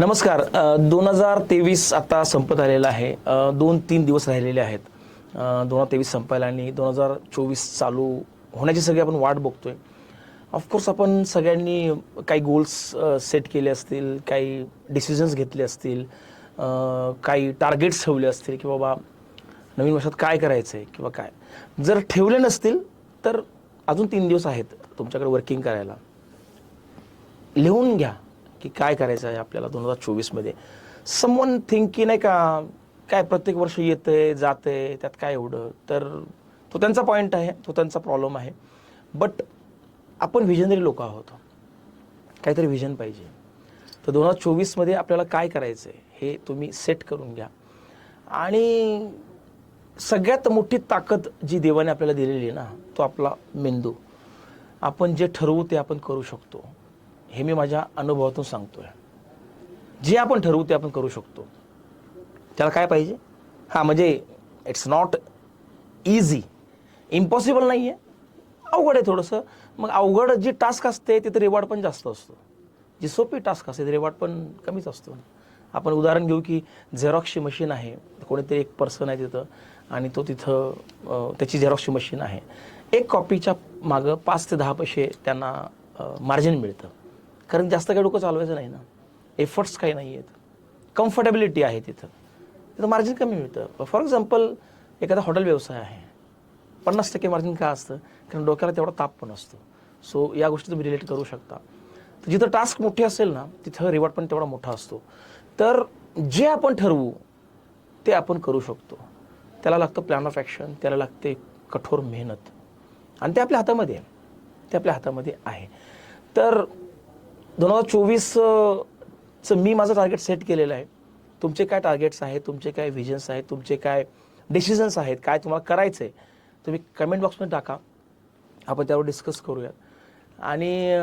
नमस्कार. दोन हजार तेवीस आता संपत आलेला आहे. दोन तीन दिवस राहिलेले आहेत. दोन हजार तेवीस संपायला आणि दोन हजार चोवीस चालू होण्याची सगळी आपण वाट बघतोय. ऑफकोर्स आपण सगळ्यांनी काही गोल्स सेट केले असतील काही डिसिजन्स घेतले असतील काही टार्गेट्स ठेवले असतील की बाबा नवीन वर्षात काय करायचं आहे किंवा काय. जर ठेवले नसतील तर अजून तीन दिवस आहेत तुमच्याकडे वर्किंग करायला. लिहून घ्या. की काय करायचं आहे आपल्याला दोन हजार चोवीसमध्ये समवन थिंक की नाही का काय प्रत्येक वर्ष येतंय आहे त्यात काय एवढं? तर तो त्यांचा पॉईंट आहे तो त्यांचा प्रॉब्लेम आहे. बट आपण व्हिजनरी लोक आहोत. काहीतरी व्हिजन पाहिजे. तर दोन हजार चोवीसमध्ये आपल्याला काय करायचं आहे हे तुम्ही सेट करून घ्या. आणि सगळ्यात मोठी ताकद जी देवाने आपल्याला दिलेली आहे ना तो आपला मेंदू. आपण जे ठरवू ते आपण करू शकतो. हे मी माझ्या अनुभवातून सांगतो आहे जे आपण ठरवू ते आपण करू शकतो. त्याला काय पाहिजे? हां म्हणजे इट्स नॉट इझी इम्पॉसिबल नाही आहे अवघड आहे थोडंसं. मग अवघड जी टास्क असते तिथे रिवॉर्ड पण जास्त असतो. जी सोपी टास्क असते ते रिवॉर्ड पण कमीच असतो. आपण उदाहरण घेऊ की झेरॉक्सची मशीन आहे. कोणीतरी एक पर्सन आहे तिथं आणि तो तिथं त्याची झेरॉक्सची मशीन आहे. एक कॉपीच्या मागं पाच ते दहा पैसे त्यांना मार्जिन मिळतं. कारण जास्त काही डोकं चालवायचं नाही ना. एफर्ट्स काही नाही आहेत. कम्फर्टेबिलिटी आहे तिथं. तिथं मार्जिन कमी मिळतं. फॉर एक्झाम्पल एखादा हॉटेल व्यवसाय आहे. पन्नास टक्के मार्जिन का असतं? कारण डोक्याला तेवढा ताप पण असतो. सो या गोष्टी तुम्ही रिलेट करू शकता. तर जिथं टास्क मोठी असेल ना तिथं रिवॉर्ड पण तेवढा मोठा असतो. तर जे आपण ठरवू ते आपण करू शकतो. त्याला लागतं प्लॅन ऑफ ॲक्शन त्याला लागते कठोर मेहनत. आणि ते आपल्या हातामध्ये आहे. ते आपल्या हातामध्ये आहे. तर दोन हजार चोवीसचं मी माझं टार्गेट सेट केलेलं आहे. तुमचे काय टार्गेट्स आहेत? तुमचे काय व्हिजन्स आहेत? तुमचे काय डिसिजन्स आहेत? काय तुम्हाला करायचं आहे तुम्ही कमेंट बॉक्समध्ये टाका. आपण त्यावर डिस्कस करूयात. आणि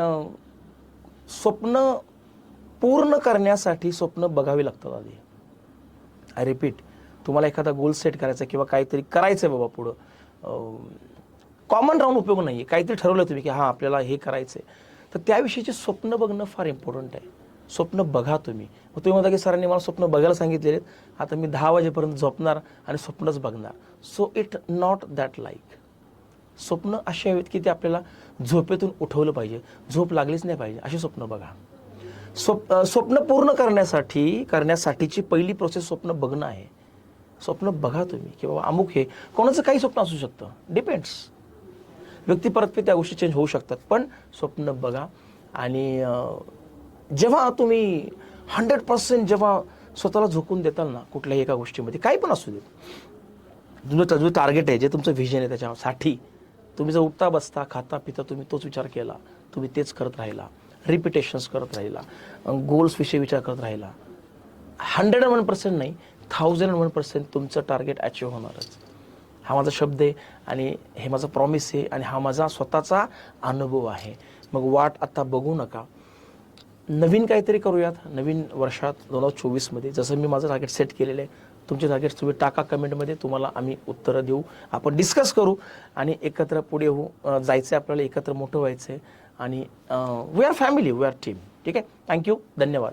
स्वप्न पूर्ण करण्यासाठी स्वप्न बघावी लागतात आधी. आय रिपीट तुम्हाला एखादा गोल सेट करायचा आहे किंवा काहीतरी करायचं आहे बाबा पुढं. कॉमन राहून उपयोग नाही आहे काहीतरी ठरवलं तुम्ही की हां आपल्याला हे करायचं आहे तर त्याविषयीचे स्वप्न बघणं फार इम्पॉर्टंट आहे. स्वप्न बघा तुम्ही. मग तुम्ही म्हणता की सरांनी मला स्वप्न बघायला सांगितलेले आहेत. आता मी दहा वाजेपर्यंत झोपणार आणि स्वप्नच बघणार. So it not that like स्वप्न अशी हवीत की ते आपल्याला झोपेतून उठवलं पाहिजे. झोप लागलीच नाही पाहिजे. अशी स्वप्न बघा. स्वप स्वप्न पूर्ण करण्यासाठी करण्यासाठीची पहिली प्रोसेस स्वप्न बघणं आहे. स्वप्न बघा तुम्ही की बाबा अमुक हे. कोणाचं काही स्वप्न असू शकतं. डिपेंड्स व्यक्ती त्या गोष्टी चेंज होऊ शकतात. पण स्वप्न बघा आणि जेव्हा तुम्ही हंड्रेड पर्सेंट जेव्हा स्वतःला झोकून देताल ना कुठल्याही एका गोष्टीमध्ये काही पण असू देत. तुमचं जो टार्गेट आहे जे तुमचं व्हिजन आहे त्याच्यासाठी तुम्ही जर उठता बसता खाता पिता तुम्ही तोच विचार केला तुम्ही तेच करत राहिला रिपिटेशन्स करत राहिला गोल्सविषयी विचार करत राहिला हंड्रेड अँड वन पर्सेंट नाही थाउजंड वन पर्सेंट तुमचं टार्गेट अचीव्ह होणारच. हा माझा शब्द आहे आणि हे माझं प्रॉमिस आहे आणि हा माझा स्वतःचा अनुभव आहे. मग वाट आत्ता बघू नका. नवीन काहीतरी करूयात. नवीन वर्षात दोन हजार चोवीसमध्ये जसं मी माझं टार्गेट सेट केलेलं आहे तुमचे टार्गेट्स तुम्ही टाका कमेंटमध्ये तुम्हाला आम्ही उत्तरं देऊ. आपण डिस्कस करू आणि एकत्र पुढे होऊ. जायचं आहे आपल्याला एकत्र मोठं व्हायचं आहे आणि we are family we are team ठीक आहे? थँक्यू धन्यवाद.